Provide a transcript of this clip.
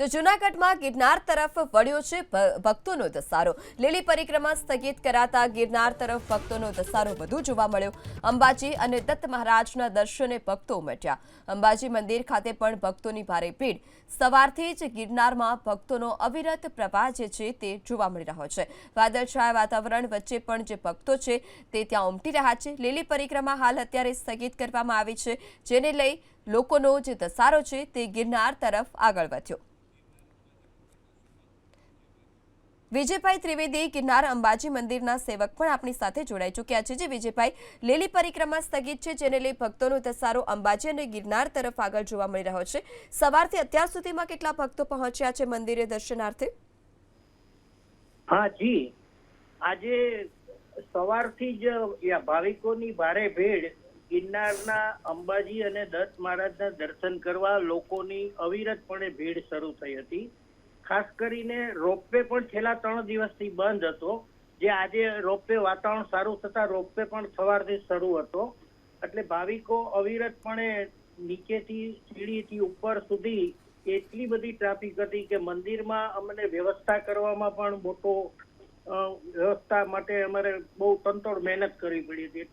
તો જૂનાગઢમાં ગિરનાર તરફ વળ્યો છે ભક્તોનો ધસારો. લીલી પરિક્રમા સ્થગિત કરાતા ગિરનાર તરફ ભક્તોનો ધસારો વધુ જોવા મળ્યો. અંબાજી અને દત્ત મહારાજના દર્શને ભક્તો ઉમટ્યા. અંબાજી મંદિર ખાતે પણ ભક્તોની ભારે ભીડ. સવારથી જ ગિરનારમાં ભક્તોનો અવિરત પ્રવાહ જે છે તે જોવા મળી રહ્યો છે. વાદળછાયા વાતાવરણ વચ્ચે પણ જે ભક્તો છે તે ત્યાં ઉમટી રહ્યા છે. લીલી પરિક્રમા હાલ અત્યારે સ્થગિત કરવામાં આવી છે. જેને લઈ લોકોનો જે ધસારો છે તે ગિરનાર તરફ આગળ વધ્યો. વિજયભાઈ ત્રિવેદી ગિરનાર અંબાજી મંદિરના સેવક પણ આપણી સાથે જોડાઈ ચૂક્યા છે, જે વિજયભાઈ લીલી પરિક્રમા સ્થગિત છે, જેને લઈ ભક્તોનો ધસારો અંબાજી અને ગિરનાર તરફ આગળ જોવા મળી રહ્યો છે. સવારથી અત્યાર સુધીમાં કેટલા ભક્તો પહોંચ્યા છે મંદિરે દર્શનાર્થે? હા જી, આજે સવારથી જ ભાવિકોની ભારે ભીડ ગિરનારના અંબાજી અને દત્ત મહારાજના દર્શન કરવા લોકોની અવિરતપણે ભીડ શરૂ થઈ હતી. ખાસ કરીને રોપવે પણ છેલ્લા ત્રણ દિવસથી બંધ હતો. જે આજે રોપવે વાતાવરણ સારું થતા રોપવે પણ સવારથી શરૂ હતો. એટલે ભાવિકો અવિરતપણે નીચેથી, સીડીથી ઉપર સુધી એટલી બધી ટ્રાફિક હતી કે મંદિરમાં અમને વ્યવસ્થા કરવામાં પણ મોટો વ્યવસ્થા માટે અમારે બહુ તંતોડ મહેનત કરવી પડી હતી.